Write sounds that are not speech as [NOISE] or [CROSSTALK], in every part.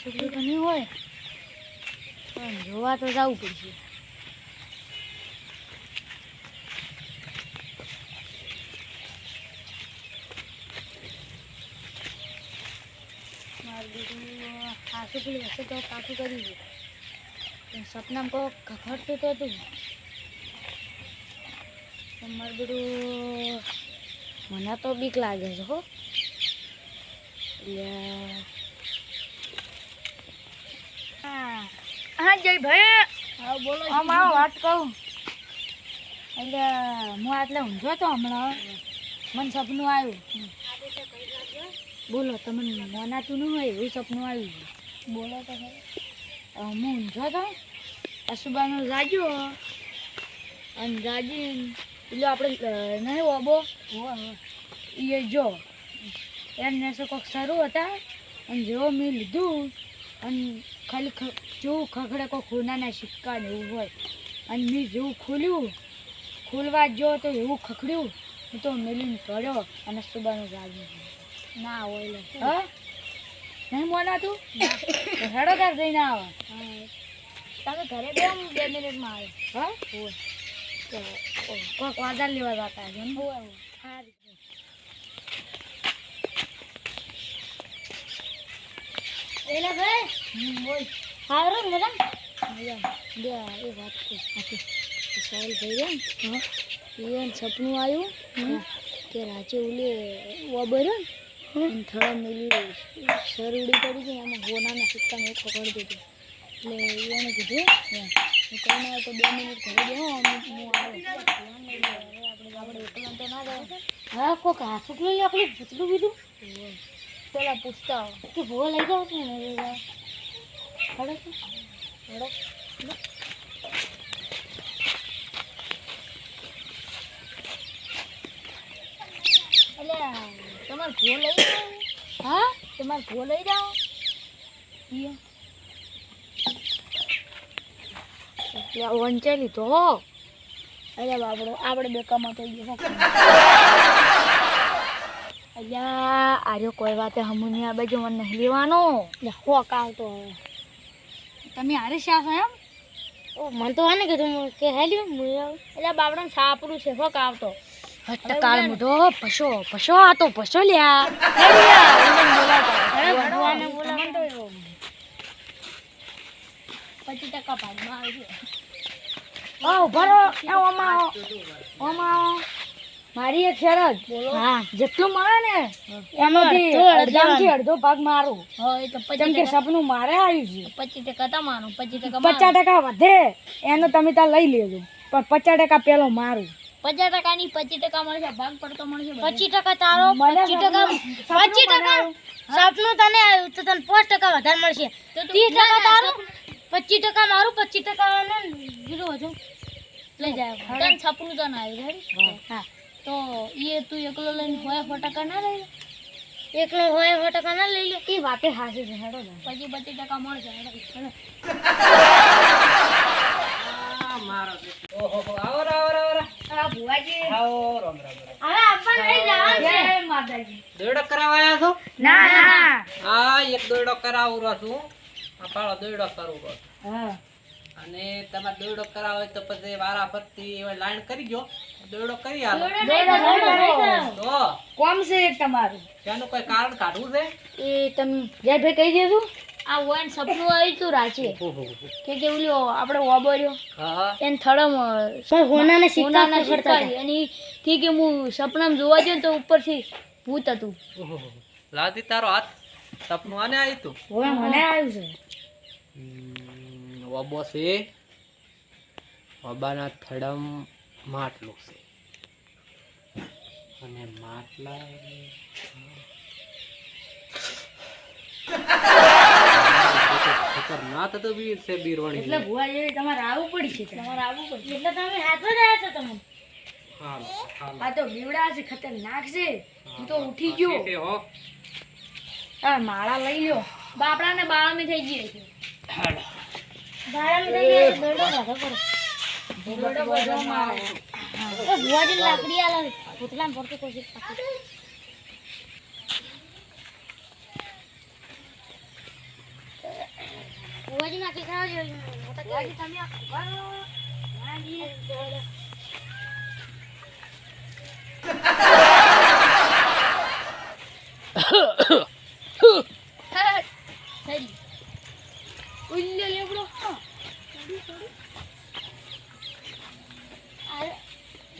છોકરી તો નહીં હોય? જોવા તો જવું પડશે. મારું ખાસું પેલું હશે તો પાકું કરી છે પણ સપનામાં ખખડતું તો હતું મારું બધું મને તો બીક લાગે છે હો એટલે હા જય ભાઈ હા બોલો આવો વાત કહું એટલે હું આટલે ઊંધો તો હમણાં મને સપનું આવ્યું બોલો તમને મોનાતું ન હોય એવું સપનું આવ્યું. બોલો તો હું ઊંઘો તો? અસુબાનું જાગ્યો. અને જાગીને પેલો આપણે નહીં ઓબો એ જો એમને શું કોઈક શરૂ હતા? અને જેવો મેં લીધું અને ખાલી જેવું ખખડે કોઈ ખૂનાના સિક્કા ને એવું હોય. અને મેં જેવું ખોલ્યું ખોલવા જો તો એવું ખખડ્યું. હું તો મેલીને પડ્યો અને સુબાનું જાગ્યું ના હોય લે. હા? નહીં મોનાતું? તો હેડો તાર જઈને આવે. તમે ઘરે બે હું બે મિનિટમાં આવે. હા? કોઈક વાદળ લેવા જતા છે સારું એલા ભાઈ? બોલ. હારું ને મેડમ બે એ વાત છે. સાહેલ ભાઈ એમ ને. એને સપનું આવ્યું કે રાજે ઓલે ને. એને થડા મેલી સર ઉડી પડી ગઈ એમાં હોનાના સિક્કા એક પકડી દીધું. એટલે એને કીધું હું ના તો બે મિનિટ ઘરે ગયો હું આવે. આપણે આપણે એકલા તો ના જાય. હા કોક હાથું લઈ આપણે ભૂતલું બીધું પેલા પૂછતા કે ભૂવા લઈ છે ને? લઈ જાઓ હડો હડો એટલે તમારે ભો લઈ જાઓ હા? તમારે ભો લઈ જાઓ. એટલે વંચાઈ લીધો અરે બાપડો આપણે બે કમા થઈ ગયો અલ્યા, આર્યો કોઈ વાતે હમુની આ બાજુ મને નહીં લેવાનો. હોક આવતો તમે હારે શા છો એમ? ઓ, મને તો આને કીધું કે હેલ્યું. એટલે બાપડાને સાપરું છે હોક આવતો ટકાળ મુઢો પશો પશો આ તો પશો લ્યા. ટકા ભાગમાં મારી એક શરત. હા જેટલું મળે ને એમાંથી એમાંથી અડધો અડધામાંથી અડધો ભાગ મારું. કેમ કે સપનું મારે આવ્યું છે. પચીસ ટકા તમારું પચીસ ટકા પચાસ ટકા વધે એનો તમે ત્યાં લઈ લેજો. પણ પચાસ ટકા પેલો મારું. પચાસ ટકા ની પચીસ ટકા મળશે ભાગ પડતો મળશે પચીસ ટકા તારો પચીસ ટકા પચીસ ટકા સપનું તને આવ્યું તો તને પાંચ ટકા વધારે મળશે. ત્રીસ ટકા તારું પચીસ ટકા મારું પચીસ ટકા બીજું હજુ લઈ જાય તને સપનું તને આવ્યું હા. તો એ તું એકલો લઈને હોય સો ટકા ના લઈ એકલો હોય સો ટકા ના લઈ લે. એ વાતે હાસી છે હેડો પછી પચીસ ટકા મળશે હેડો. [LAUGHS] હેડો. આ ભુવાજી. હવે આપણ લઈ જવાનું છે માતાજી. દોયડો કરાવાયા છો? ના ના હા એક દોયડો કરાવું રહ્યો છું. આ પાડો કરું રહ્યો હા. અને તમારે દોડો કરાવો તો પછી વારા ફરતી લાઈન કરી ગયો દોડો કરી આલો. તો. કોમ છે એક તમારું? તેનું કોઈ કારણ કાઢવું છે? એ તમે જય ભાઈ કહી દેજો. આ વન સપનું આવ્યું તું રાચે કે કે ઓલ્યો આપણે વાબર્યો. હા એને થડમ હોનાના ખખડતા સિક્કા અને કે કે હું સપનામાં જોવા ગયો તો ઉપરથી ભૂત હતું. લાદી તારો હાથ સપનું આને આવ્યું તું? હોય મને આવ્યું છે. વાબો છે. વાબાના થડમ માટલું છે. અને માટલા ખતરનાક હતો બીર છે બીરવાણી એટલે ભુવા જેવી તમારે આવવું પડશે તમારે આવવું પડશે. એટલે તમે હાથો જ આવ્યા છો તમે. આ તો બીવડા છે ખતરનાક છે. હું તો ઉઠી ગયો. હા. માળા લઈ લ્યો. બાપડાને બાળમી થઈ ગઈ છે. બાળામાં થઈ લ્યો દોડો કાઢો કરો. દોડો બધો મારો. ભુવાજી લાકડી આલે. ભૂતલામ પડતો કોશિશ નાખી ખાવા જોઈએ તમે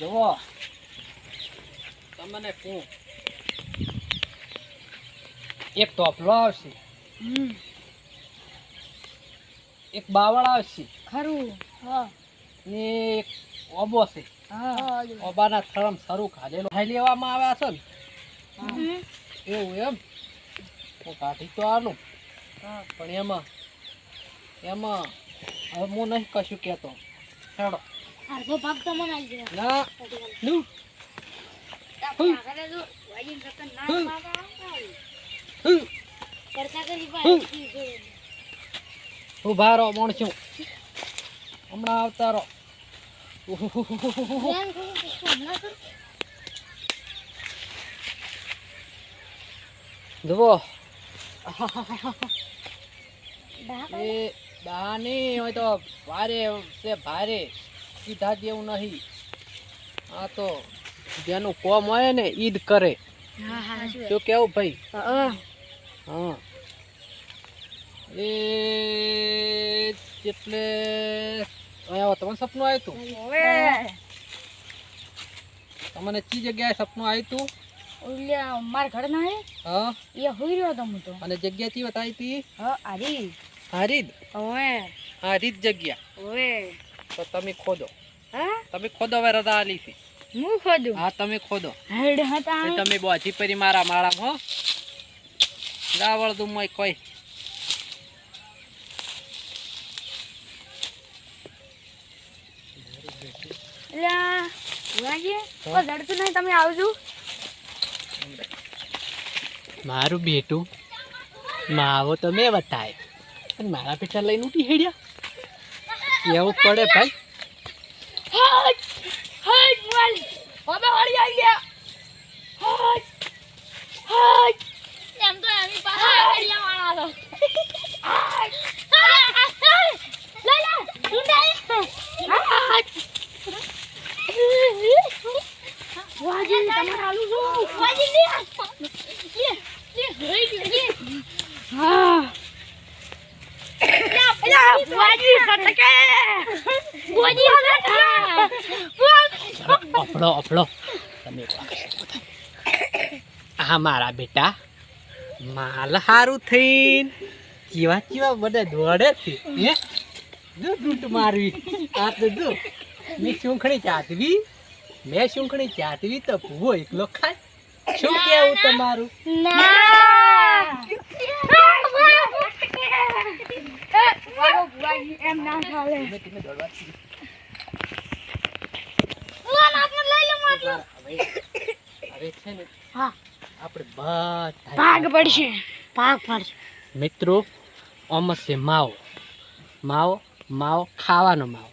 જુઓ. તમને કહું. એક ટોપલો આવશે. હમ, એક બાવળ આવશે ખરું. હા. ને એક ઓબો છે. હા. ઓબાના થરમ સરું ખાધેલો ખાઈ લેવામાં આવ્યા છે ને? એવું એમ? હું કાઢી તો આલું. પણ એમાં એમાં હવે હું નહીં કશું કહેતો. હેડો. અડધો ભાગ તો મને આવી ગયો. ના. કરતા કરી. ઊભા રહો મોણશું હમણાં આવતા રહો. જુઓ એ દાની હોય તો ભારે છે ભારે. કીધા જેવું નહીં. આ તો જેનું કોમ હોય ને ઈદ કરે. શું કેવું ભાઈ? હા. હા. એ એટલે અહીંયા તમને સપનું આવ્યું હતું તમને ચી જગ્યાએ સપનું આવ્યું હતું ઓલ્યા માર ઘર ના હે? હા? એ હોઈ રહ્યો તમ હું તો. અને જગ્યા ચી બતાવી હતી હા આરી હારીદ હવે. હારીદ જગ્યા. તો તમે ખોદો. હા? તમે ખોદો હવે રજા આલી છે. હું ખોદું? હા તમે ખોદો. હેડ હતા. તમે બોજી પરી મારા માળામાં હો. ગાવળ દુમય કોઈ એટલે વાજી કોઈ જડતું નહીં તમે આવજો. મારું બેટું માવો મેં બતાય. પણ મારા પેટા લઈને ઉઠી હેડ્યા. એવું પડે ભાઈ. હટ! હટ બોલ હવે વળી આવી ગયા. હટ! હટ! એમ તો એની પાસે આગળિયા માણા હતો લે લે ઊંડાઈ. વાજી તમે ચાલુ છો વાજી લે. લે લે હઈ લે. હા. અફળો અફળો. તમે. આ મારા બેટા. માલ હારું થઈને. કેવા ચીવા બધા દોડે છે હે? જો દૂટ મારવી. આ તો જો મેં ચૂંખણી ચાતવી મેં સુખણી ચાતવી તો ભૂવો એકલો ખાય. શું કેવું તમારું? એમ ના. હવે છે ને હા. આપણે બધા ભાગ પડશે. ભાગ પડશે. મિત્રો ઓમ છે માવો. માવો માવો ખાવાનો માવો.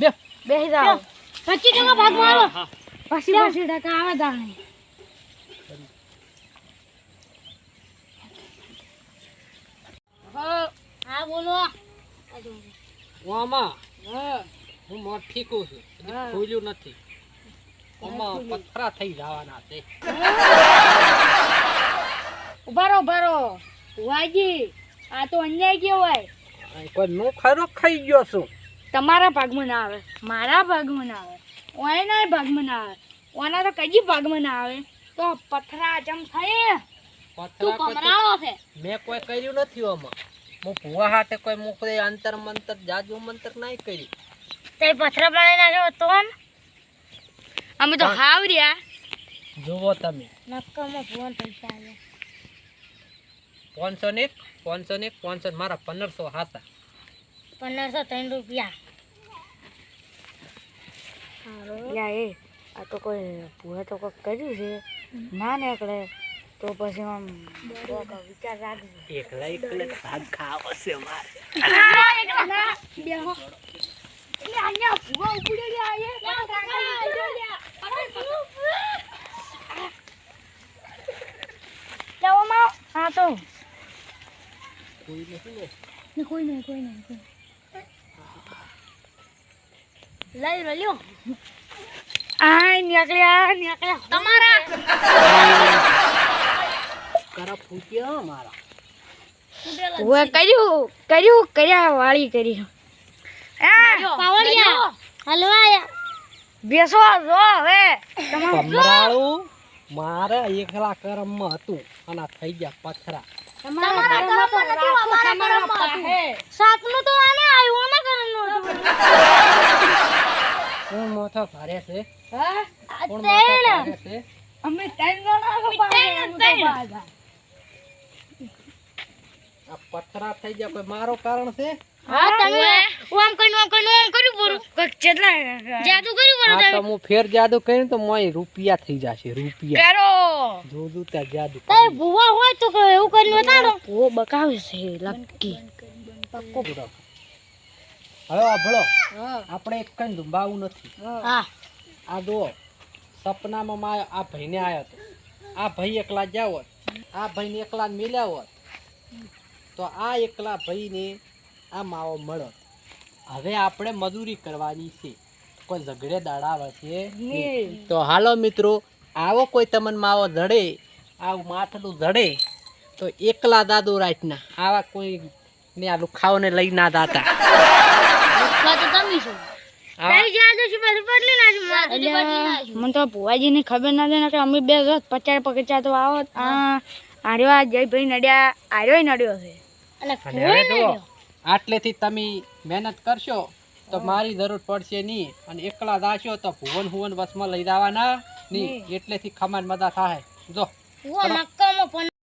બે બે જાઓ. પચીસ ટકા ભાગ મારો પછી પચીસ ટકા આવે દાણે. હા બોલો. ઓમાં હું. મોટ ઠીકું છું. હજી હા. ખોલ્યું નથી. ઓમાં પથરા થઈ જવાના છે. ઊભા રહો ઊભા વાજી આ તો અન્યાય કેવાય કોઈ નો ખરો ખાઈ ગયો છું. તમારા ભાગમાં ના આવે. મારા ભાગમાં ના આવે. ઓના ભાગમાં ના આવે. ઓના તો કઈ ભાગમાં ના આવે? તો પથરા જમ થાય. પથરા કોઈ તો- છે. મેં કોઈ કર્યું નથી ઓમાં હું ભુવા હાથે કોઈ મું કોઈ અંતર મંતર જાજુ મંતર નહીં કર્યું. તે પથરા બનાવી નાખ્યો તો ને? અમે તો પણ- હાવર્યા જુઓ તમે. નક્કામાં ભુવન પૈસા આવ્યા પાંચસો ને એક પાંચસો ને એક પાંચસો ને મારા પંદરસો હાથા. પંદરસો ત્રણ રૂપિયા. યા એ આ તો કોઈ ભૂએ તો કોઈ કર્યું છે. ના નીકળે તો પછી આમ વિચાર રાખજો. એકલા એકલા ભાગ ખાવો છે મારે. હા તો. કોઈ નથી કોઈ નહીં કોઈ નહીં. કોઈ લઈ રહ્યો આ નીકળ્યા નીકળ્યા તમારા. કરા ફૂટ્યા મારા. ઓવે કર્યું કર્યું કર્યા વાળી કરી પાવડિયા હલવાયા. બેસો જો હવે. કમરાળું મારે એકલા કરમમાં હતું અને આ થઈ ગયા પથરા. તમારા ઘરમાં નથી અમારા ઘરમાં હતું. સાપનું તો આને આવ્યું ને ઘરનું [LAUGHS] કોણ મોથો ભારે છે? હા? કોણ મોથો ભારે છે? અમે ત્રણ જણા. આ પથરા થઈ ગયા કોઈ મારો કારણ છે? હા તમે ઓમ કર્યું ઓમ કર્યું ઓમ કર્યું પૂરું કેટલા જાદુ કર્યું પૂરું તમે. હું ફેર જાદુ કર્યું તો મોય રૂપિયા થઈ જશે રૂપિયા. કરો. જોજો ત્યાં જાદુ તે ભૂવા હોય તો એવું કરીને બતાડો. ઓ બકાવે છે લકી. પૂરો. હવે આ ભળો આપણે એક કઈ દુંબાવું નથી. હા. આ દો સપનામાં માં આ ભાઈને આવ્યો હતો. આ ભાઈ એકલા જ્યાં હોત. આ ભાઈને એકલા મિલ્યા હોત. તો આ એકલા ભાઈને આ માવો મળો હવે આપણે મજૂરી કરવાની છે. કોઈ ઝઘડે દાડાવે છે? નહીં. તો હાલો મિત્રો આવો કોઈ તમને માવો જડે આવું માથલું જડે તો એકલા દાદુ રાતના. આવા કોઈ ને આ લુખાઓને લઈ ના દાતા. મને તો ભુવાજી ની ખબર ના દે કે અમે બે રોજ પચાસ પચાસ તો આવો આર્યો જયભાઈ નડ્યા આર્યો નડ્યો છે. આટલેથી તમે મહેનત કરશો તો મારી જરૂર પડશે નહીં. અને એકલા દાશો તો ભુવન ભુવન વસમાં લઈ જવાના નહીં. એટલેથી ખમાન મજા થાય. જો. હું નક્કામાં પણ